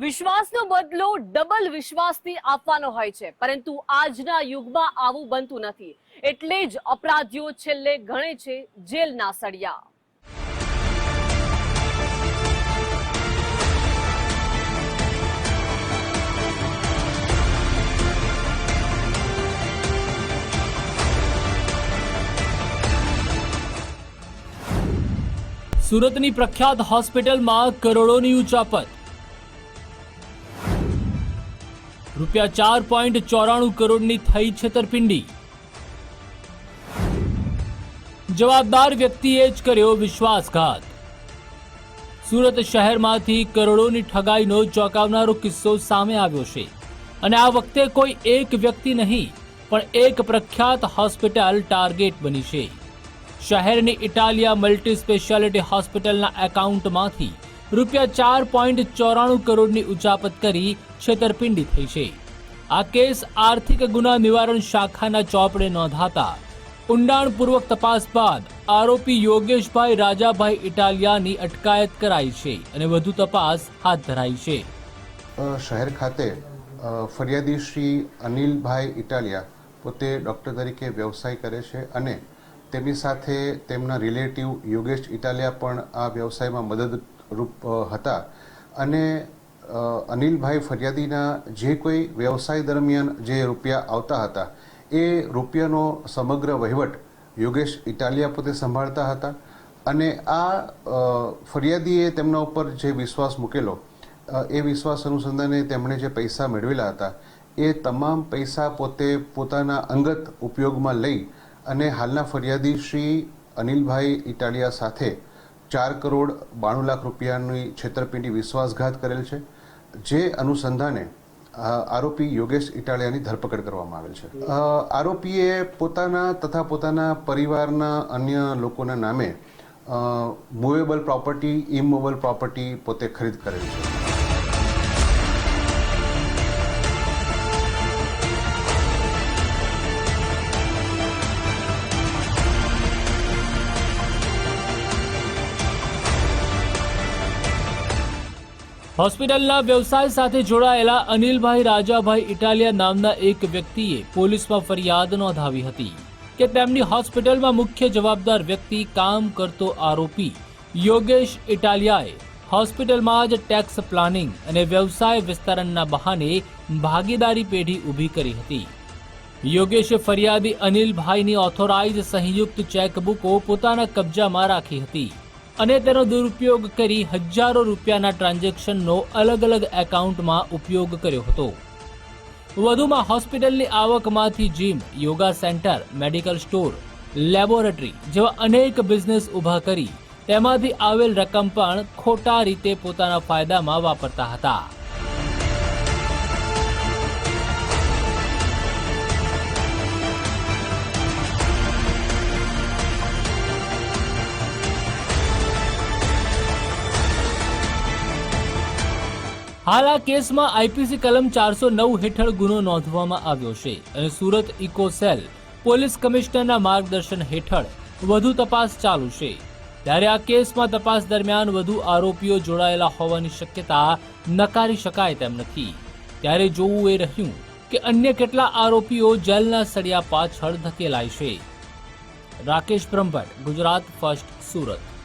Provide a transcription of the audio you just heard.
વિશ્વાસનો બદલો ડબલ વિશ્વાસથી આપવાનો હોય છે. પરંતુ આજના યુગમાં આવું બનતું નથી. એટલે જ અપરાધીઓ છેલ્લે ગણે છે જેલના સળિયા. સુરતની પ્રખ્યાત હોસ્પિટલમાં કરોડોની ઉચાપત રૂપિયા ચાર પોઈન્ટ ચોરાણું કરોડની થઈ છેતરપિંડી. જવાબદાર વ્યક્તિએ જ કર્યો વિશ્વાસઘાત. સુરત શહેરમાંથી કરોડોની ઠગાઈનો ચોંકાવનારો કિસ્સો સામે આવ્યો છે. અને આ વખતે કોઈ એક વ્યક્તિ નહીં, પણ એક પ્રખ્યાત હોસ્પિટલ ટાર્ગેટ બની છે. શહેરની ઇટાલિયા મલ્ટી સ્પેશિયાલિટી હોસ્પિટલના એકાઉન્ટમાંથી રૂપિયા ચાર પોઈન્ટ ચોરાણું કરોડની ઉચાપત કરી છેતરપિંડી થઈ છે. આ કેસ આર્થિક ગુના નિવારણ શાખાના ચોપડે નોંધાતા ઊંડાણપૂર્વક તપાસ બાદ આરોપી યોગેશભાઈ રાજાભાઈ ઇટાલિયાની અટકાયત કરાઈ છે અને વધુ તપાસ હાથ ધરાઈ છે. શહેર ખાતે ફરિયાદી શ્રી અનિલભાઈ ઇટાલિયા પોતે ડૉક્ટર તરીકે વ્યવસાય કરે છે અને તેમની સાથે તેમના રિલેટિવ યોગેશ ઇટાલિયા પણ આ વ્યવસાયમાં મદદરૂપ અ, હતા. અને અનિલભાઈ ફરિયાદીના જે કોઈ વ્યવસાય દરમિયાન જે રૂપિયા આવતા હતા એ રૂપિયાનો સમગ્ર વહીવટ યોગેશ ઇટાલિયા પોતે સંભાળતા હતા. અને આ ફરિયાદીએ તેમના ઉપર જે વિશ્વાસ મૂકેલો એ વિશ્વાસ અનુસંધાને તેમણે જે પૈસા મેળવેલા હતા એ તમામ પૈસા પોતે પોતાના અંગત ઉપયોગમાં લઈ અને હાલના ફરિયાદી શ્રી અનિલભાઈ ઇટાલિયા સાથે ચાર કરોડ બાણું લાખ રૂપિયાની છેતરપિંડી વિશ્વાસઘાત કરેલ છે. જે અનુસંધાને આરોપી યોગેશ ઇટાલિયાની ધરપકડ કરવામાં આવેલ છે. આરોપીએ પોતાના તથા પોતાના પરિવારના અન્ય લોકોના નામે મૂવેબલ પ્રોપર્ટી ઇમૂવેબલ પ્રોપર્ટી પોતે ખરીદ કરેલ છે. હોસ્પિટલના વ્યવસાય સાથે જોડાયેલા અનિલભાઈ રાજાભાઈ ઇટાલિયા નામના એક વ્યક્તિએ પોલીસમાં ફરિયાદ નોંધાવી હતી કે તેમની હોસ્પિટલમાં મુખ્ય જવાબદાર વ્યક્તિ કામ કરતો આરોપી યોગેશ ઇટાલિયાએ હોસ્પિટલમાં જ ટેક્સ પ્લાનિંગ અને વ્યવસાય વિસ્તરણના બહાને ભાગીદારી પેઢી ઊભી કરી હતી. યોગેશે ફરિયાદી અનિલભાઈની ઓથોરાઇઝ સંયુક્ત ચેકબુકો પોતાના કબજામાં રાખી હતી. અને તેનો દુરુપયોગ કરી હજારો રૂપિયાના ટ્રાન્ઝેક્શનનો અલગ અલગ એકાઉન્ટમાં ઉપયોગ કર્યો હતો. વધુમાં હોસ્પિટલની આવકમાંથી gym yoga centre medical store laboratory જેવા અનેક બિઝનેસ ઊભા કરી તેમાંથી આવેલ રકમ પણ ખોટા રીતે પોતાના ફાયદામાં વાપરતા હતા. હાલ આ કેસમાં આઈપીસી કલમ ચારસો નવ હેઠળ ગુનો નોંધવામાં આવ્યો છે અને સુરત ઇકો સેલ પોલીસ કમિશનરના માર્ગદર્શન હેઠળ વધુ તપાસ ચાલુ છે. ત્યારે આ કેસમાં તપાસ દરમિયાન વધુ આરોપીઓ જોડાયેલા હોવાની શક્યતા નકારી શકાય તેમ નથી. ત્યારે જોવું એ રહ્યું કે અન્ય કેટલા આરોપીઓ જેલના સળિયા પાછળ ધકેલાય છે. રાકેશ બ્રહ્મભટ્ટ, ગુજરાત ફર્સ્ટ સુરત.